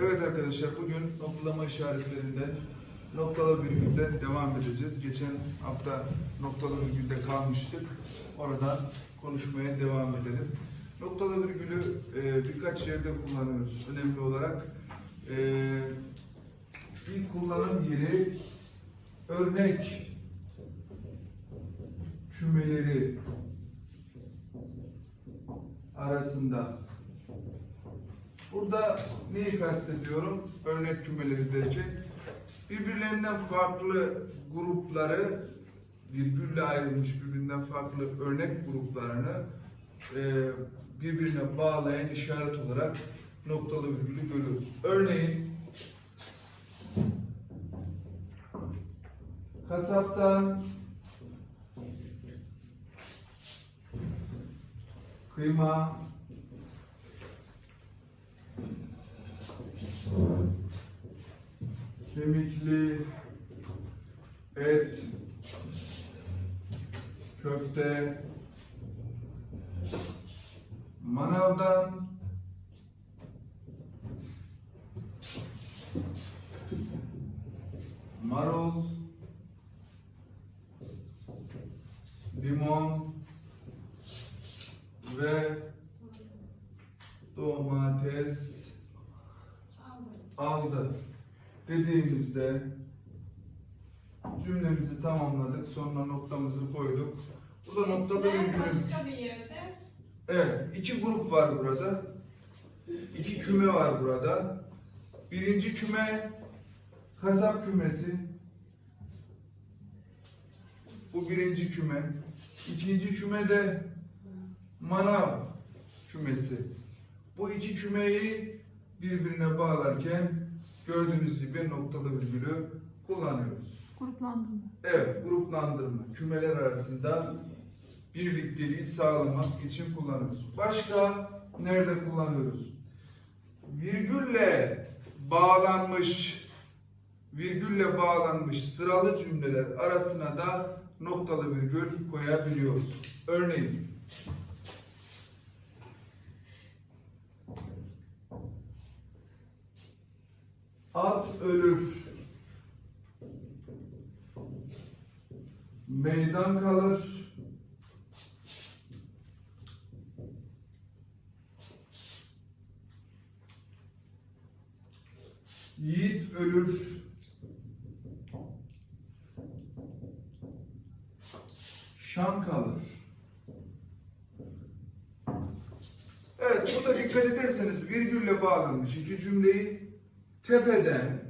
Evet arkadaşlar bugün noktalama işaretlerinden noktalı virgülden devam edeceğiz. Geçen hafta noktalı virgülde kalmıştık. Oradan konuşmaya devam edelim. Noktalı virgülü e, birkaç yerde kullanıyoruz. Önemli olarak e, ilk kullanım yeri örnek kümeleri arasında Burada neyi kastediyorum? Örnek cümleleri derken birbirlerinden farklı grupları virgülle ayrılmış birbirinden farklı örnek gruplarını e, birbirine bağlayan işaret olarak noktalı virgülü görüyoruz. Örneğin kasaptan kıyma kemikli et, köfte, manavdan marul, limon ve domates aldı dediğimizde cümlemizi tamamladık. Sonra noktamızı koyduk. Bu da noktada İçler virgülümüz. başka bir yerde. Evet, iki grup var burada. İki küme var burada. Birinci küme kasap kümesi. Bu birinci küme. İkinci küme de manav kümesi. Bu iki kümeyi birbirine bağlarken gördüğünüz gibi noktalı virgülü kullanıyoruz. Gruplandırma. Evet, gruplandırma. Kümeler arasında birlikteliği sağlamak için kullanıyoruz. Başka nerede kullanıyoruz? Virgülle bağlanmış virgülle bağlanmış sıralı cümleler arasına da noktalı virgül koyabiliyoruz. Örneğin At ölür. Meydan kalır. Yiğit ölür. Şan kalır. Evet, burada dikkat ederseniz virgülle bağlanmış iki cümleyi tepeden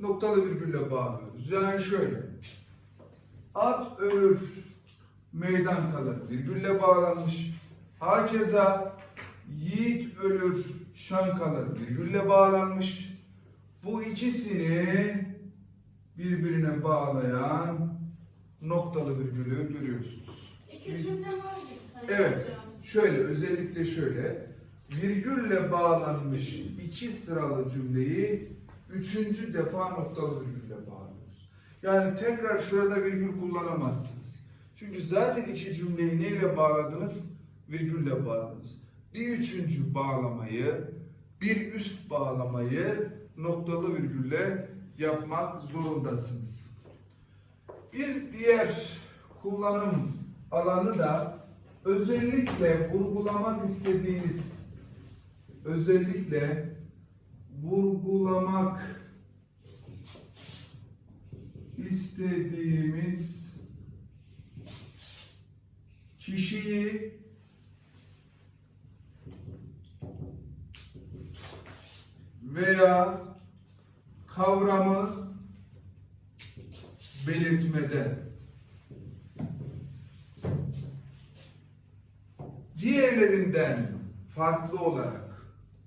noktalı virgülle bağlıyoruz. Yani şöyle. At ölür, meydan kalır. Virgülle bağlanmış. Hakeza yiğit ölür, şan kalır. Virgülle bağlanmış. Bu ikisini birbirine bağlayan noktalı virgülü görüyorsunuz. İki cümle var Sayın Evet. Şöyle özellikle şöyle virgülle bağlanmış iki sıralı cümleyi üçüncü defa noktalı virgülle bağlıyoruz. Yani tekrar şurada virgül kullanamazsınız. Çünkü zaten iki cümleyi neyle bağladınız? Virgülle bağladınız. Bir üçüncü bağlamayı, bir üst bağlamayı noktalı virgülle yapmak zorundasınız. Bir diğer kullanım alanı da özellikle vurgulamak istediğiniz özellikle vurgulamak istediğimiz kişiyi veya kavramı belirtmede. Diğerlerinden farklı olarak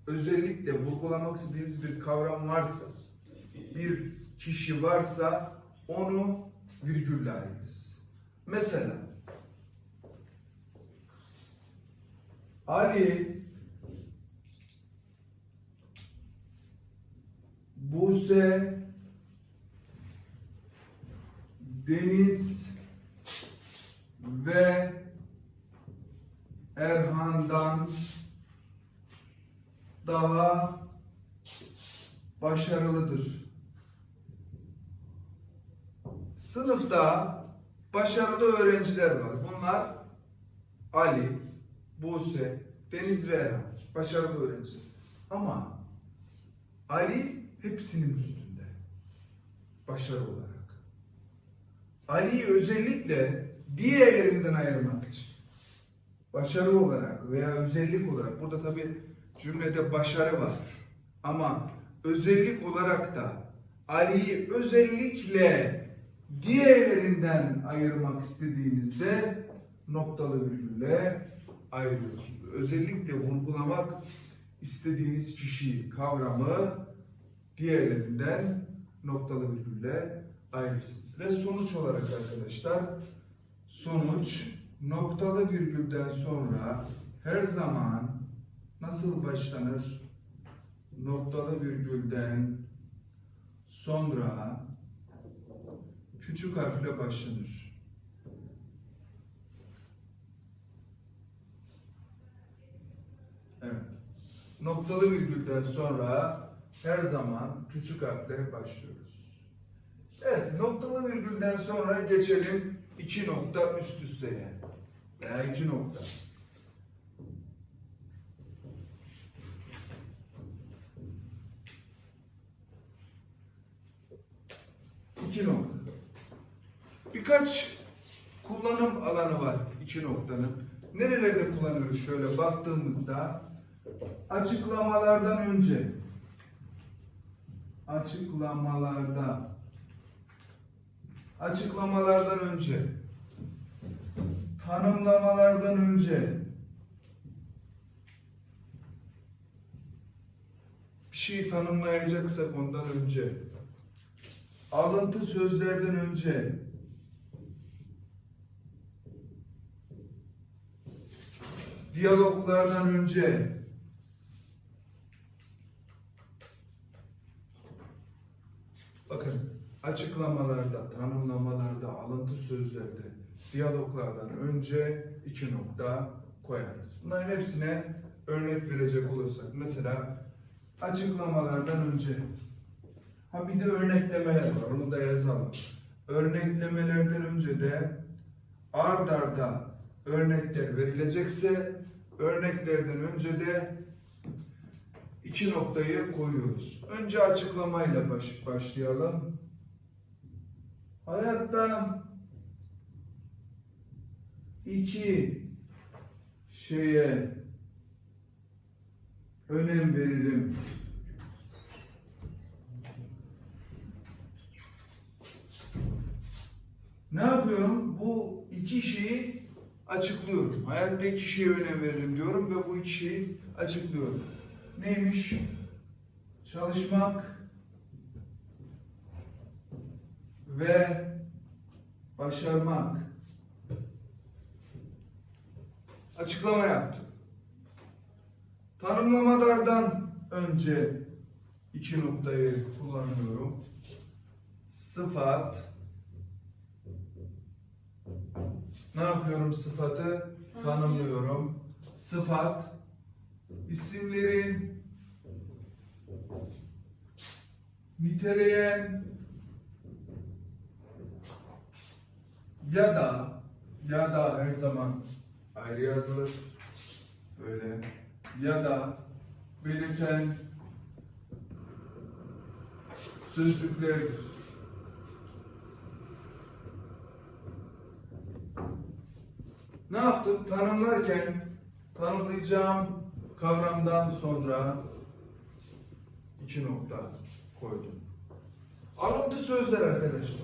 özellikle vurgulamak istediğimiz bir kavram varsa, bir kişi varsa onu virgülle ayırırız. Mesela Ali Buse Deniz ve Erhan'dan daha başarılıdır. Sınıfta başarılı öğrenciler var. Bunlar Ali, Buse, Deniz ve Eren. Başarılı öğrenci. Ama Ali hepsinin üstünde. Başarı olarak. Ali'yi özellikle diğerlerinden ayırmak için. Başarı olarak veya özellik olarak. Burada tabi cümlede başarı var. Ama özellik olarak da Ali'yi özellikle diğerlerinden ayırmak istediğinizde noktalı virgülle ayırıyorsunuz. Özellikle vurgulamak istediğiniz kişiyi, kavramı diğerlerinden noktalı virgülle ayırırsınız. Ve sonuç olarak arkadaşlar sonuç noktalı virgülden sonra her zaman nasıl başlanır? Noktalı virgülden sonra küçük harfle başlanır. Evet. Noktalı virgülden sonra her zaman küçük harfle başlıyoruz. Evet, noktalı virgülden sonra geçelim iki nokta üst üsteye veya iki nokta. İki nokta. Birkaç kullanım alanı var iki noktanın. Nerelerde kullanıyoruz şöyle baktığımızda açıklamalardan önce açıklamalarda açıklamalardan önce tanımlamalardan önce bir şey tanımlayacaksak ondan önce alıntı sözlerden önce. Diyaloglardan önce. Bakın açıklamalarda, tanımlamalarda, alıntı sözlerde, diyaloglardan önce iki nokta koyarız. Bunların hepsine örnek verecek olursak mesela açıklamalardan önce ha bir de örneklemeler var onu da yazalım. Örneklemelerden önce de ard arda örnekler verilecekse örneklerden önce de iki noktayı koyuyoruz. Önce açıklamayla baş, başlayalım. Hayatta iki şeye önem veririm. Ne yapıyorum? Bu iki şeyi açıklıyorum. Hayatta iki şeye önem veririm diyorum ve bu iki şeyi açıklıyorum. Neymiş? Çalışmak ve başarmak. Açıklama yaptım. Tanımlamalardan önce iki noktayı kullanıyorum. Sıfat. Ne yapıyorum sıfatı? Tanımlıyorum. Sıfat isimleri niteleyen ya da ya da her zaman ayrı yazılır böyle ya da belirten sözcüklerdir. Ne yaptım? Tanımlarken tanımlayacağım kavramdan sonra iki nokta koydum. Alıntı sözler arkadaşlar.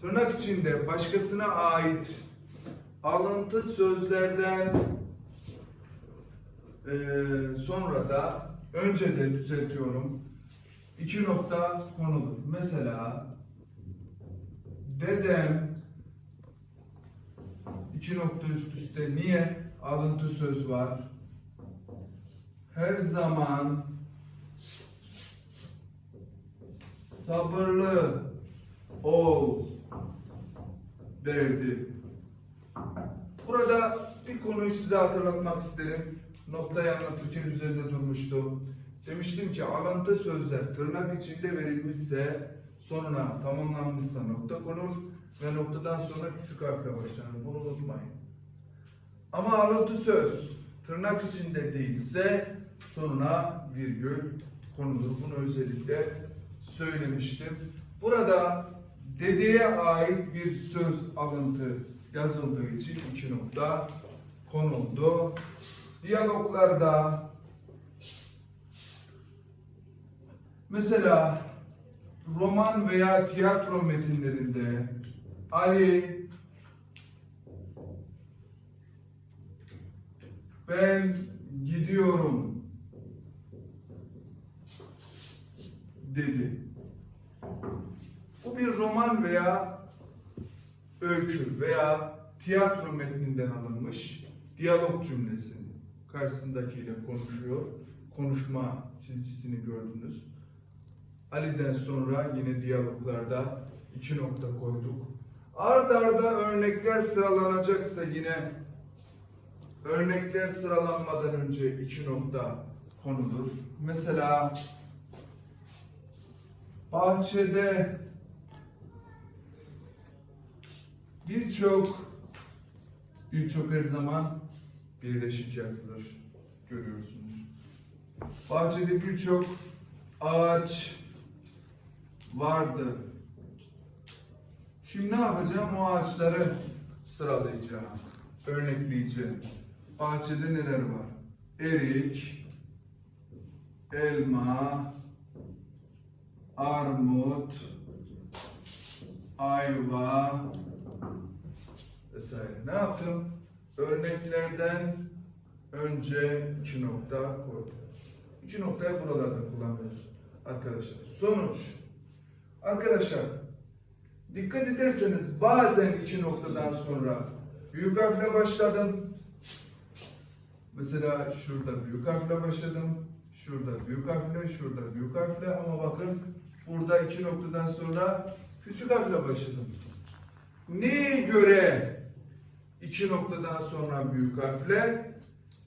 Tırnak içinde başkasına ait alıntı sözlerden eee, sonra da önce de düzeltiyorum. iki nokta konulur. Mesela dedem iki nokta üst üste niye alıntı söz var? Her zaman sabırlı ol derdi. Burada bir konuyu size hatırlatmak isterim. Noktayı anlatırken üzerinde durmuştum. Demiştim ki alıntı sözler tırnak içinde verilmişse sonuna tamamlanmışsa nokta konur ve noktadan sonra küçük harfle başlanır. Bunu unutmayın. Ama alıntı söz tırnak içinde değilse sonuna virgül konulur. Bunu özellikle söylemiştim. Burada dedeye ait bir söz alıntı yazıldığı için iki nokta konuldu. Diyaloglarda mesela roman veya tiyatro metinlerinde Ali ben gidiyorum dedi. Bu bir roman veya öykü veya tiyatro metninden alınmış diyalog cümlesi. Karşısındakiyle konuşuyor. Konuşma çizgisini gördünüz. Ali'den sonra yine diyaloglarda iki nokta koyduk. Ard arda örnekler sıralanacaksa yine örnekler sıralanmadan önce iki nokta konulur. Mesela bahçede birçok birçok her zaman birleşik yazılır görüyorsunuz. Bahçede birçok ağaç vardı. Şimdi ne yapacağım? O ağaçları sıralayacağım, örnekleyeceğim. Bahçede neler var? Erik, elma, armut, ayva vesaire. Ne yaptım? Örneklerden önce iki nokta koydum. İki noktayı buralarda kullanıyoruz arkadaşlar. Sonuç. Arkadaşlar dikkat ederseniz bazen iki noktadan sonra büyük harfle başladım. Mesela şurada büyük harfle başladım. Şurada büyük harfle, şurada büyük harfle ama bakın burada iki noktadan sonra küçük harfle başladım. Neye göre iki noktadan sonra büyük harfle,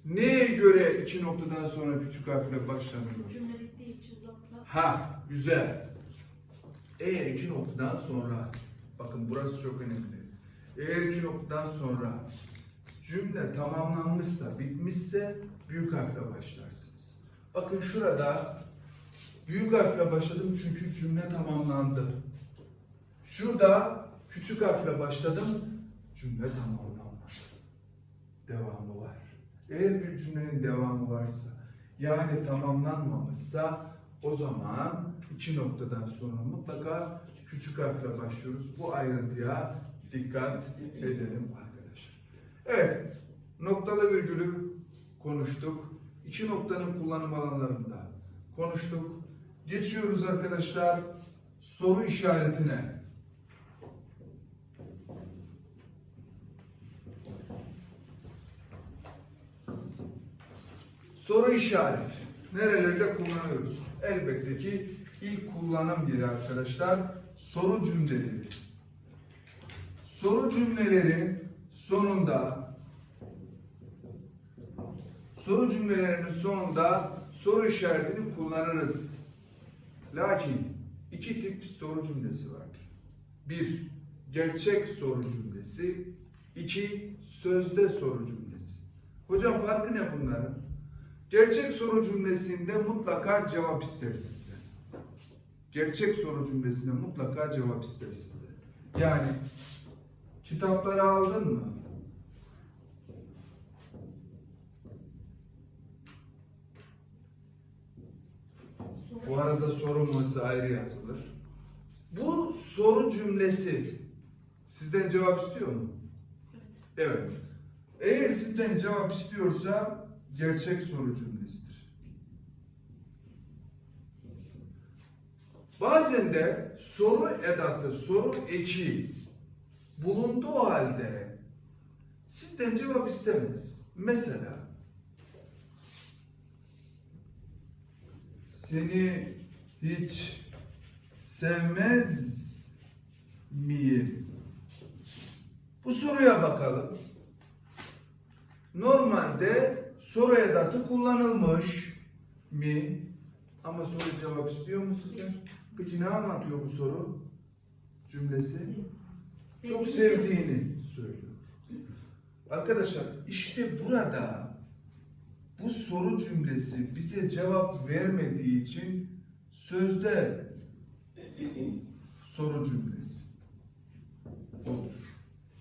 neye göre iki noktadan sonra küçük harfle başlanıyor? Cümle bittiği için nokta. Ha, güzel. Eğer iki noktadan sonra, bakın burası çok önemli. Eğer iki noktadan sonra cümle tamamlanmışsa, bitmişse büyük harfle başlarsınız. Bakın şurada büyük harfle başladım çünkü cümle tamamlandı. Şurada küçük harfle başladım, cümle tamamlanmadı. Devamı var. Eğer bir cümlenin devamı varsa, yani tamamlanmamışsa o zaman iki noktadan sonra mutlaka küçük harfle başlıyoruz. Bu ayrıntıya dikkat edelim arkadaşlar. Evet, noktalı virgülü konuştuk. İki noktanın kullanım alanlarında konuştuk. Geçiyoruz arkadaşlar soru işaretine. Soru işareti. Nerelerde kullanıyoruz? Elbette ki ilk kullanım yeri arkadaşlar soru cümleleri. Soru cümleleri sonunda soru cümlelerinin sonunda soru işaretini kullanırız. Lakin iki tip soru cümlesi vardır. Bir, gerçek soru cümlesi. iki sözde soru cümlesi. Hocam farkı ne bunların? Gerçek soru cümlesinde mutlaka cevap ister sizden. Gerçek soru cümlesinde mutlaka cevap ister sizden. Yani kitapları aldın mı? Bu arada sorulması ayrı yazılır. Bu soru cümlesi sizden cevap istiyor mu? Evet. Eğer sizden cevap istiyorsa gerçek soru cümlesidir. Bazen de soru edatı, soru eki bulunduğu halde sizden cevap istemez. Mesela seni hiç sevmez miyim? Bu soruya bakalım. Normalde soru edatı kullanılmış mi? Ama soru cevap istiyor mu sizden? Peki ne anlatıyor bu soru? Cümlesi? Çok sevdiğini söylüyor. Arkadaşlar işte burada bu soru cümlesi bize cevap vermediği için sözde soru cümlesi olur.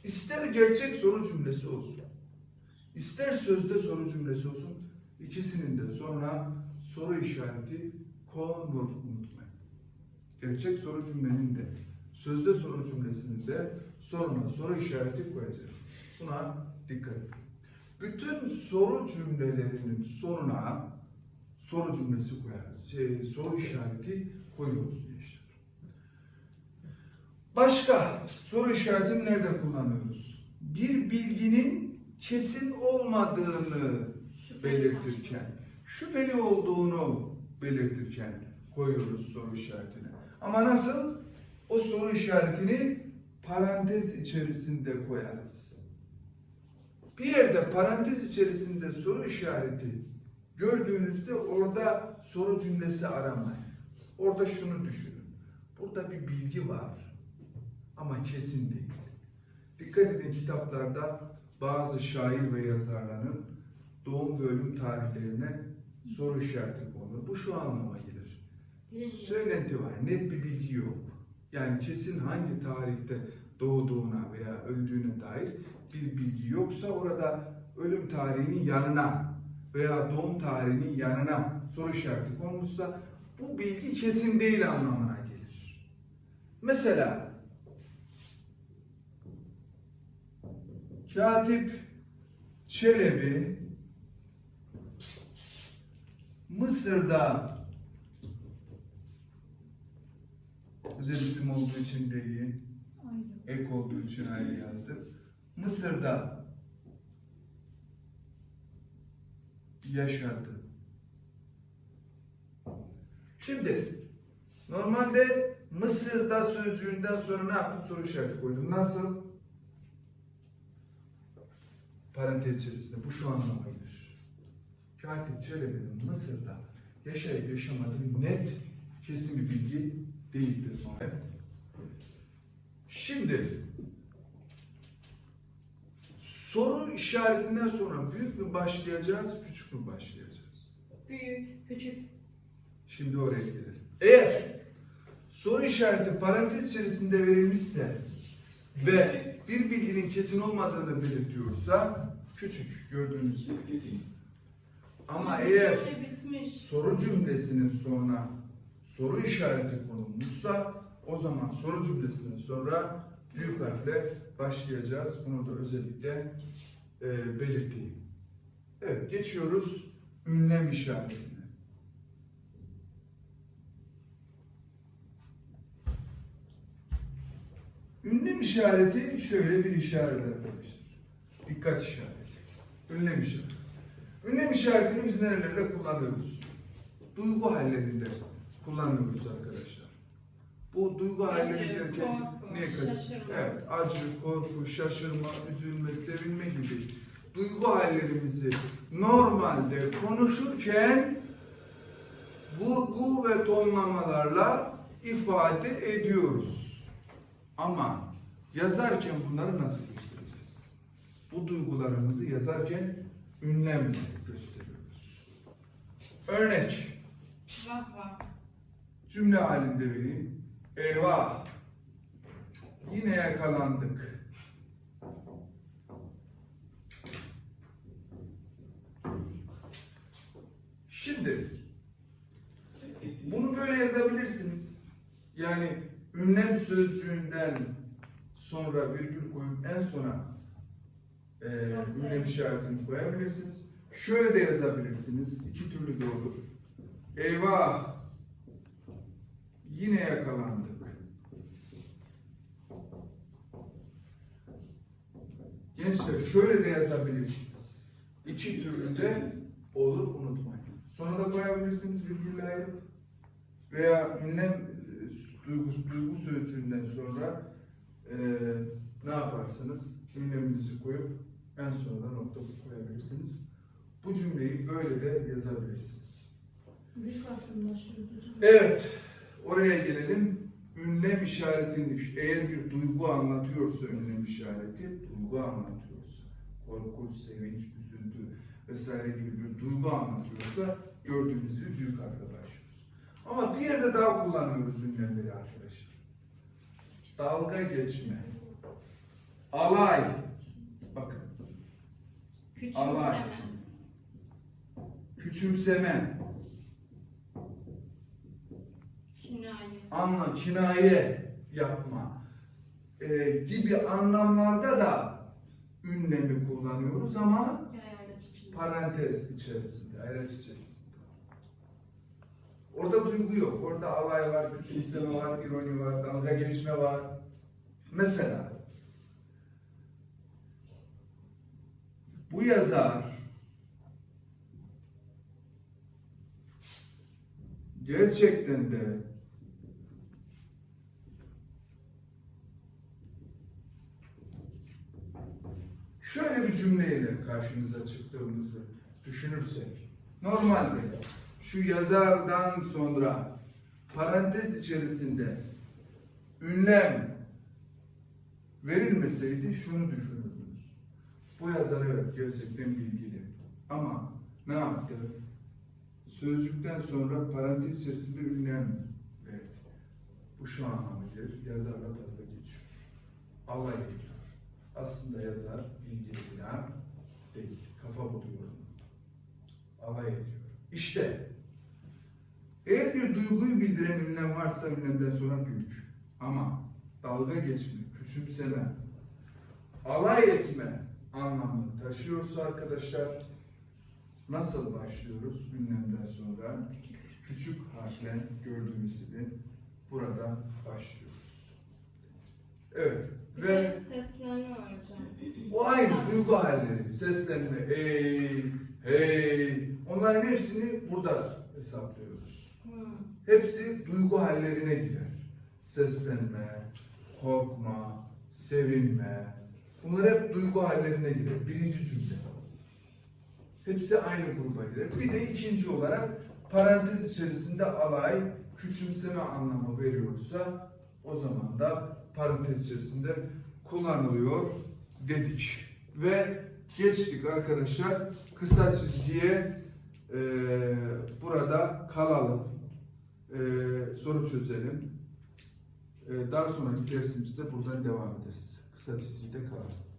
İster gerçek soru cümlesi olsun, ister sözde soru cümlesi olsun, ikisinin de sonuna soru işareti konur. Gerçek soru cümlenin de, sözde soru cümlesinin de sonuna soru işareti koyacağız. Buna dikkat edin. Bütün soru cümlelerinin sonuna soru cümlesi koyarız. Şey, soru işareti koyuyoruz gençler. Başka soru işaretini nerede kullanıyoruz? Bir bilginin kesin olmadığını belirtirken, şüpheli olduğunu belirtirken koyuyoruz soru işaretini. Ama nasıl? O soru işaretini parantez içerisinde koyarız. Bir yerde parantez içerisinde soru işareti gördüğünüzde orada soru cümlesi aramayın. Orada şunu düşünün. Burada bir bilgi var ama kesin değil. Dikkat edin kitaplarda bazı şair ve yazarların doğum ve ölüm tarihlerine soru işareti konulur. Bu şu anlama gelir. Söylenti var, net bir bilgi yok. Yani kesin hangi tarihte doğduğuna veya öldüğüne dair bir bilgi yoksa orada ölüm tarihinin yanına veya doğum tarihinin yanına soru işareti konmuşsa bu bilgi kesin değil anlamına gelir. Mesela Katip Çelebi Mısır'da özel isim olduğu için değil, ek olduğu için ayrı yazdım. Mısır'da yaşadı. Şimdi normalde Mısır'da sözcüğünden sonra ne yaptım? Soru işareti koydum. Nasıl? Parantez içerisinde. Bu şu anlama gelir. Katip Çelebi'nin Mısır'da yaşayıp yaşamadığı net kesin bir bilgi değildir. Şimdi soru işaretinden sonra büyük mü başlayacağız, küçük mü başlayacağız? Büyük, küçük. Şimdi oraya gelelim. Eğer soru işareti parantez içerisinde verilmişse ve bir bilginin kesin olmadığını belirtiyorsa küçük gördüğünüz gibi. Ama eğer soru cümlesinin sonuna soru işareti konulmuşsa o zaman soru cümlesinden sonra büyük harfle başlayacağız. Bunu da özellikle e, belirteyim. Evet geçiyoruz ünlem işaretine. Ünlem işareti şöyle bir işaret arkadaşlar. Dikkat işareti. Ünlem işareti. Ünlem işaretini biz nerelerde kullanıyoruz? Duygu hallerinde kullanıyoruz arkadaşlar. Bu duygu halleri derken neye kastediyoruz? Evet, acı, korku, şaşırma, üzülme, sevinme gibi duygu hallerimizi normalde konuşurken vurgu ve tonlamalarla ifade ediyoruz. Ama yazarken bunları nasıl göstereceğiz? Bu duygularımızı yazarken ünlemle gösteriyoruz. Örnek Vah vah. Cümle halinde vereyim. Eyvah! Yine yakalandık. Şimdi bunu böyle yazabilirsiniz. Yani ünlem sözcüğünden sonra virgül koyup en sona e, ünlem işaretini koyabilirsiniz. Şöyle de yazabilirsiniz. İki türlü de olur. Eyvah! Yine yakalandık. Gençler şöyle de yazabilirsiniz. İki türlü de olur unutmayın. Sonra da koyabilirsiniz virgülle ayırıp veya ünlem e, duygu, duygu sözcüğünden sonra e, ne yaparsınız? Ünleminizi koyup en sonunda nokta koyabilirsiniz. Bu cümleyi böyle de yazabilirsiniz. Evet, oraya gelelim. Ünlem işaretinin iş- eğer bir duygu anlatıyorsa ünlem işareti, duygu anlatıyorsa, korku, sevinç, üzüntü vesaire gibi bir duygu anlatıyorsa gördüğünüz gibi büyük harfle başlıyoruz. Ama bir yerde daha kullanıyoruz ünlemleri arkadaşlar. Dalga geçme, alay, bakın, Alay. Küçümseme. Anla, kinaye yapma e, gibi anlamlarda da ünlemi kullanıyoruz ama parantez içerisinde, hayret içerisinde. Orada duygu yok. Orada alay var, küçümseme var, ironi var, dalga geçme var. Mesela bu yazar gerçekten de şöyle bir cümleyle karşınıza çıktığımızı düşünürsek normalde şu yazardan sonra parantez içerisinde ünlem verilmeseydi şunu düşünürdünüz. Bu yazar evet gerçekten bilgili ama ne yaptı? Sözcükten sonra parantez içerisinde ünlem verdi. Bu gelir. Yazarla dalga geçiyor. Alay ediyor. Aslında yazar bilgili falan değil. Kafa buluyor. Alay ediyor. İşte eğer bir duyguyu bildiren ünlem varsa ünlemden sonra büyük. Ama dalga geçme, küçümseme, alay etme anlamını taşıyorsa arkadaşlar nasıl başlıyoruz ünlemden sonra? Küçük harfle gördüğümüz gibi burada başlıyoruz. Evet. Bir Ve de seslenme var hocam. o aynı duygu halleri, seslenme, ey, hey, onların hepsini burada hesaplıyoruz. Hı. Hepsi duygu hallerine girer. Seslenme, korkma, sevinme. Bunlar hep duygu hallerine girer. Birinci cümle. Hepsi aynı gruba girer. Bir de ikinci olarak parantez içerisinde alay, küçümseme anlamı veriyorsa o zaman da parantez içerisinde kullanılıyor dedik. Ve geçtik arkadaşlar kısa çizgiye Ee, burada kalalım. Ee, soru çözelim. Ee, daha sonraki dersimizde buradan devam ederiz. Kısa çizgide kalalım.